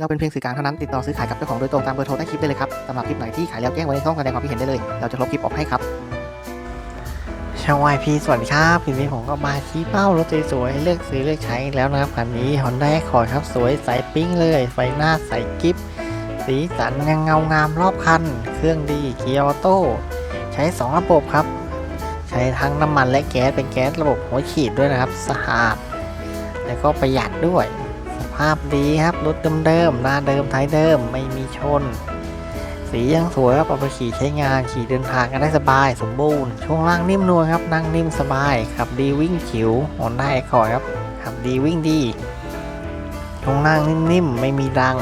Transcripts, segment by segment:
เราเป็นเพียงสื่อกลางเท่านั้นติดต่อซื้อขายกับเจ้าของโดยตรงตามเบอร์โทรใต้คลิปได้เลยครับสำหรับคลิปไหนที่ขายแล้วแจ้งไว้ในช่องแสดงความคิดเห็นได้เลย เราจะลบคลิปออกให้ครับชาวไอพีสวัสดีครับทีนี้ผมก็มาชี้เป้ารถสวยๆเลือกซื้อเลือกใช้แล้วนะครับคันนี้ Honda Accord ครับสวยใสปิ้งเลย ไฟหน้าใสกิฟสีสันยังเงางามรอบคัน เครื่องดีเกียร์ออโต้ใช้ 2 ระบบครับ ใช้ทั้งน้ำมันและแก๊สเป็นแก๊สระบบหัวฉีดด้วยนะครับสะอาด แล้วก็ประหยัดด้วย ภาพดีครับรถเดิมๆหน้าเดิมท้ายเดิมไม่มีชน สียังสวยครับเอาไปขี่ใช้งานขี่เดินทางกันได้สบายสมบูรณ์ช่วงล่างนิ่มนวลครับนั่งนิ่มสบายขับดีวิ่งฉิวหอนได้คอยครับขับดีวิ่งดีช่วงล่างนิ่มๆไม่มีดัง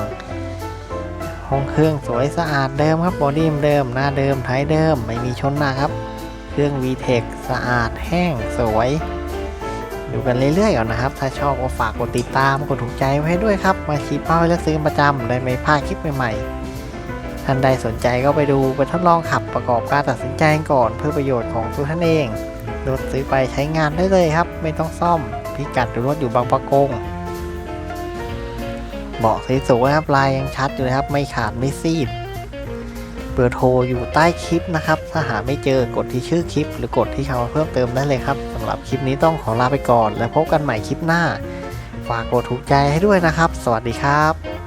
ห้องเครื่องสวยสะอาดเดิมครับบอดี้เดิมหน้าเดิมท้ายเดิมไม่มีชนหนะครับ เครื่อง VTEC สะอาดแห้งสวย ดูกันเรื่อยๆก่อนนะครับ ถ้าชอบก็ฝากกดติดตามกดถูกใจไว้ด้วยครับ มาชี้เป้าเลือกซื้อประจำได้ไม่พลาดคลิปใหม่ๆ ท่านใดสนใจก็ไปดูไปทดลองขับประกอบการตัดสินใจก่อนเพื่อประโยชน์ของตัวท่านเองรถซื้อไปใช้งานได้เลยครับ ไม่ต้องซ่อมพิกัดดูรถอยู่บางประกงเบาะสวยๆครับลายยังชัดอยู่นะครับ ไม่ขาดไม่ซีด บอร์โทรอยู่ใต้คลิปนะครับ ถ้าหาไม่เจอกดที่ชื่อคลิป หรือกดที่คำว่าเพิ่มเติมได้เลยครับสำหรับคลิปนี้ต้องขอลาไปก่อน แล้วพบกันใหม่คลิปหน้า ฝากกดถูกใจให้ด้วยนะครับ สวัสดีครับ